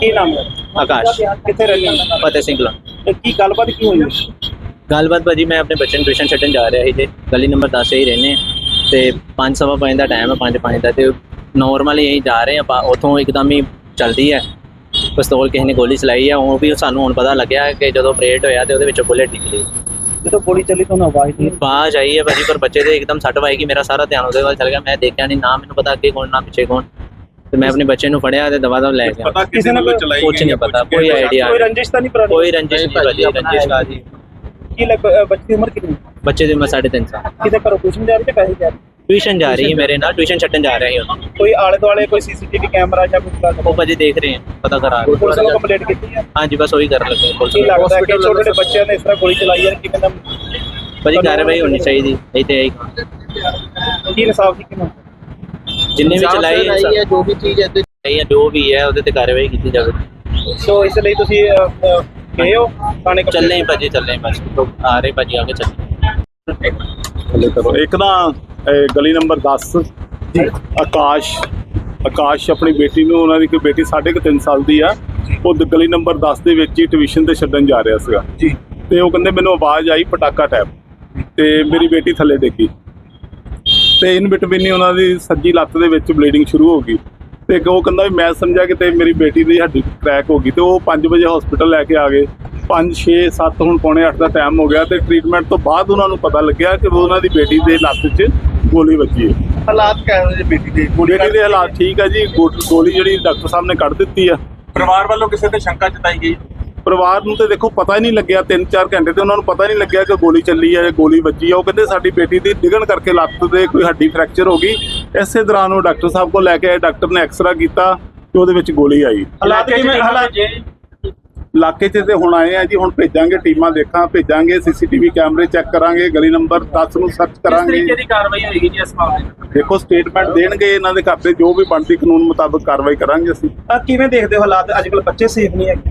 ਕੀ ਨਾਮ ਹੈ? ਆਕਾਸ਼। ਕਿੱਥੇ ਰਹਿੰਦੇ ਹੋ? ਫਤਿਹ ਸਿੰਘ ਲਾ। ਤੇ ਕੀ ਗੱਲਬਾਤ ਕੀ ਹੋਈ? ਗੱਲਬਾਤ ਭਾਜੀ ਮੈਂ ਆਪਣੇ ਬੱਚੇ ਨੂੰ ਟਿਊਸ਼ਨ ਛੱਡਣ ਜਾ ਰਿਹਾ ਸੀ ਤੇ ਗਲੀ ਨੰਬਰ 10 ਹੀ ਰਹਿੰਦੇ ਹਾਂ। ਤੇ 5 ਸਵਾ ਪੰਜ ਦਾ ਟਾਈਮ ਹੈ 5 ਪੰਜ ਦਾ ਤੇ ਨਾਰਮਲੀ ਅਸੀਂ ਜਾ ਰਹੇ ਆਪਾਂ ਉਥੋਂ ਇੱਕਦਮ ਹੀ ਚਲਦੀ ਹੈ। ਪਿਸਤੌਲ ਕਿਸੇ ਨੇ ਗੋਲੀ ਚਲਾਈ ਹੈ ਉਹ ਵੀ ਸਾਨੂੰ ਹੁਣ ਪਤਾ ਲੱਗਿਆ ਕਿ ਜਦੋਂ ਆਪਰੇਟ ਹੋਇਆ ਤੇ ਉਹਦੇ ਵਿੱਚੋਂ ਬੁਲੇਟ ਨਿਕਲੀ। ਜਦੋਂ ਗੋਲੀ ਚੱਲੀ ਤੁਹਾਨੂੰ ਆਵਾਜ਼ ਨਹੀਂ ਬਾਜ ਆਈ ਹੈ ਭਾਜੀ ਪਰ ਬੱਚੇ ਦੇ ਇੱਕਦਮ ਸੱਟ ਵਾਈ ਕਿ ਮੇਰਾ ਸਾਰਾ ਧਿਆਨ ਉਹਦੇ ਵੱਲ ਚਲ ਗਿਆ। ਮੈਂ ਦੇਖਿਆ ਨਹੀਂ ਨਾ ਮੈਨੂੰ ਪਤਾ ਅੱਗੇ ਕੌਣ ਨਾ ਪਿੱਛੇ ਕੌਣ। ਤੇ ਮੈਂ ਆਪਣੇ ਬੱਚੇ ਨੂੰ ਫੜਿਆ ਤੇ ਦਵਾ ਦਵ ਲੈ ਗਿਆ। ਪਤਾ ਕਿਸੇ ਕਿਸੇ ਨੇ ਚਲਾਈ ਕੁਛ ਨਹੀਂ ਪਤਾ ਕੋਈ ਆਈਡੀਆ ਕੋਈ ਰੰਜਿਸ਼ ਤਾਂ ਨਹੀਂ ਪੁਰਾਣੀ? ਕੋਈ ਰੰਜਿਸ਼ ਨਹੀਂ ਭਾਜੀ ਰੰਜਿਸ਼ ਕਾਦੀ ਕੀ ਲੱਗ ਅ, ਬੱਚੇ ਦੀ ਉਮਰ ਕਿੰਨੀ? ਬੱਚੇ ਦੀ ਉਮਰ 3.5 ਸਾਲ। ਕਿਤੇ ਘਰੋਂ ਟਿਊਸ਼ਨ ਜਾ ਰਹੇ ਤੇ ਪੈਸੇ ਜਾ ਰਹੇ? ਟਿਊਸ਼ਨ ਜਾ ਰਹੀ ਹੈ ਮੇਰੇ ਨਾਲ ਟਿਊਸ਼ਨ ਛੱਡਣ ਜਾ ਰਿਹਾ ਉਹ। ਕੋਈ ਆਲੇ ਦੁਆਲੇ ਕੋਈ ਸੀਸੀਟੀਵੀ ਕੈਮਰਾ ਜਾਂ ਕੁਝ ਲੱਗ ਉਹ ਭਾਜੀ ਦੇਖ ਰਹੇ ਹਾਂ ਪਤਾ ਕਰਾ ਰਹੇ ਪੁਲਿਸ ਨੂੰ ਕੰਪਲੇਂਟ ਕੀਤੀ ਹੈ ਹਾਂਜੀ ਬਸ ਉਹੀ ਕਰਨ ਲੱਗੇ ਪੁਲਿਸ ਕੀ। ਲੱਗਦਾ ਹੈ ਕਿ ਛੋਟੇ ਛੋਟੇ ਬੱਚਿਆਂ ਨੇ ਇਸ ਤਰ੍ਹਾਂ ਗੋਲੀ ਚਲਾਈ ਹੈ ਕਿਵੇਂ ਦਾ ਭਾਜੀ ਕਾਰਵਾਈ ਹੋਣੀ ਚਾਹੀਦੀ ਇਹ ਤੇ ਇਹੀ। ਕੀ ਇਨਸਾਫ ਦੀ ਕਿਵੇਂ ਜਿੰਨੇ ਵੀ ਚਲਾਈ ਹੈ ਜੋ ਵੀ ਚੀਜ਼ ਇੱਥੇ ਜਾਂ ਜੋ ਵੀ ਹੈ ਉਹਦੇ ਤੇ ਕਾਰਵਾਈ ਕੀਤੀ ਜਾਵੇ। ਸੋ ਇਸ ਲਈ ਤੁਸੀਂ ਗਏ ਹੋ? ਥਾਣੇ ਚੱਲੇ ਹੀ ਭਾਜੀ ਚੱਲੇ ਹੀ ਬਸ। ਆ ਰਹੇ ਭਾਜੀ ਆਗੇ ਚੱਲੇ ਥੱਲੇ ਕਰੋ ਇੱਕ ਨਾ ਇਹ ਗਲੀ ਨੰਬਰ 10 ਜੀ। ਆਕਾਸ਼ ਆਕਾਸ਼ ਆਪਣੀ ਬੇਟੀ ਨੂੰ ਉਹਨਾਂ ਦੀ ਕੋਈ ਬੇਟੀ ਸਾਢੇ ਕੁ ਤਿੰਨ ਸਾਲ ਦੀ ਆ। ਉਹ ਦ- ਗਲੀ ਨੰਬਰ 10 ਦੇ ਵਿੱਚ ਹੀ ਟਿਊਸ਼ਨ ਤੇ ਛੱਡਣ ਜਾ ਰਿਹਾ ਸੀਗਾ। ਜੀ। ਤੇ ਉਹ ਕਹਿੰਦੇ ਮੈਨੂੰ ਆਵਾਜ਼ ਆਈ ਪਟਾਕਾ ਟੈਪ। ਤੇ ਮੇਰੀ ਬੇਟੀ ਥੱਲੇ ਡਿੱਗੀ ਤੇ ਇਨ ਬਿਟਵੀਨ ਹੀ ਉਹਨਾਂ ਦੀ ਸੱਜੀ ਲੱਤ ਦੇ ਵਿੱਚ ਬਲੀਡਿੰਗ ਸ਼ੁਰੂ ਹੋ ਗਈ। ਤੇ ਇੱਕ ਉਹ ਕਹਿੰਦਾ ਵੀ ਮੈਂ ਸਮਝਿਆ ਕਿ ਤੇ ਮੇਰੀ ਬੇਟੀ ਦੀ ਹੱਡੀ ਕ੍ਰੈਕ ਹੋ ਗਈ ਤੇ ਉਹ 5 ਵਜੇ ਹਸਪੀਟਲ ਲੈ ਕੇ ਆ ਗਏ। 5 6 7 ਹੁਣ ਪੌਣੇ 8 ਦਾ ਟਾਈਮ ਹੋ ਗਿਆ ਤੇ ਟ੍ਰੀਟਮੈਂਟ ਤੋਂ ਬਾਅਦ ਉਹਨਾਂ ਨੂੰ ਪਤਾ ਲੱਗਿਆ ਕਿ ਉਹਨਾਂ ਦੀ ਬੇਟੀ ਦੇ ਲੱਤ 'ਚ ਗੋਲੀ ਵੱਜੀ ਹੈ। ਹਾਲਾਤ ਕਹਿ ਰਹੇ ਬੇਟੀ ਦੇ? ਬੇਟੀ ਦੇ ਹਾਲਾਤ ਠੀਕ ਆ ਜੀ। ਗੋਲੀ ਜਿਹੜੀ ਡਾਕਟਰ ਸਾਹਿਬ ਨੇ ਕੱਢ ਦਿੱਤੀ ਆ। ਪਰਿਵਾਰ ਵੱਲੋਂ ਕਿਸੇ ਤੇ ਸ਼ੰਕਾ ਜਤਾਈ ਗਈ? ਪਰਿਵਾਰ ਨੂੰ ਤੇ ਦੇਖੋ ਪਤਾ ਹੀ ਨਹੀਂ ਲੱਗਿਆ 3-4 ਘੰਟੇ ਤੇ ਉਹਨਾਂ ਨੂੰ ਪਤਾ ਹੀ ਨਹੀਂ ਲੱਗਿਆ ਕਿ ਗੋਲੀ ਚੱਲੀ ਹੈ ਜਾਂ ਗੋਲੀ ਵੱਜੀ ਹੈ ਉਹ ਕਹਿੰਦੇ ਸਾਡੀ ਬੇਟੀ ਦੀ ਡਿੱਗਣ ਕਰਕੇ ਲੱਤ ਦੇ ਕੋਈ ਹੱਡੀ ਫ੍ਰੈਕਚਰ ਹੋ ਗਈ। ਇਸੇ ਦੌਰਾਨ ਉਹ ਡਾਕਟਰ ਸਾਹਿਬ ਕੋਲ ਲੈ ਕੇ ਆਏ ਡਾਕਟਰ ਨੇ ਐਕਸਰਾ ਕੀਤਾ ਤੇ ਉਹਦੇ ਵਿੱਚ ਗੋਲੀ ਆਈ। ਹਾਲਾਤ ਕਿਵੇਂ ਹਾਲਾਤ ਇਲਾਕੇ 'ਚ ਤੇ ਹੁਣ ਆਏ ਆ ਜੀ ਹੁਣ ਭੇਜਾਂਗੇ ਟੀਮਾਂ ਦੇਖਾਂ ਭੇਜਾਂਗੇ ਸੀਸੀਟੀਵੀ ਕੈਮਰੇ ਚੈੱਕ ਕਰਾਂਗੇ ਗਲੀ ਨੰਬਰ 10 ਨੂੰ ਸਰਚ ਕਰਾਂਗੇ। ਦੀ ਕਾਰਵਾਈ ਹੋਏਗੀ ਜੀ ਇਸ ਮਾਮਲੇ ਵਿੱਚ ਦੇਖੋ ਸਟੇਟਮੈਂਟ ਦੇਣਗੇ ਇਹਨਾਂ ਦੇ ਘਰ ਤੇ ਜੋ ਵੀ ਬਣਦੀ ਕਾਨੂੰਨ ਮੁਤਾਬਕ ਕਾਰਵਾਈ ਕਰਾਂਗੇ ਅਸੀਂ। ਆ ਕਿਵੇਂ ਦੇਖਦੇ ਹੋ ਹਾਲਾਤ? ਅੱਜ ਕੱਲ ਬੱਚੇ ਸੇਫ ਨਹੀਂ ਹੈਗੇ।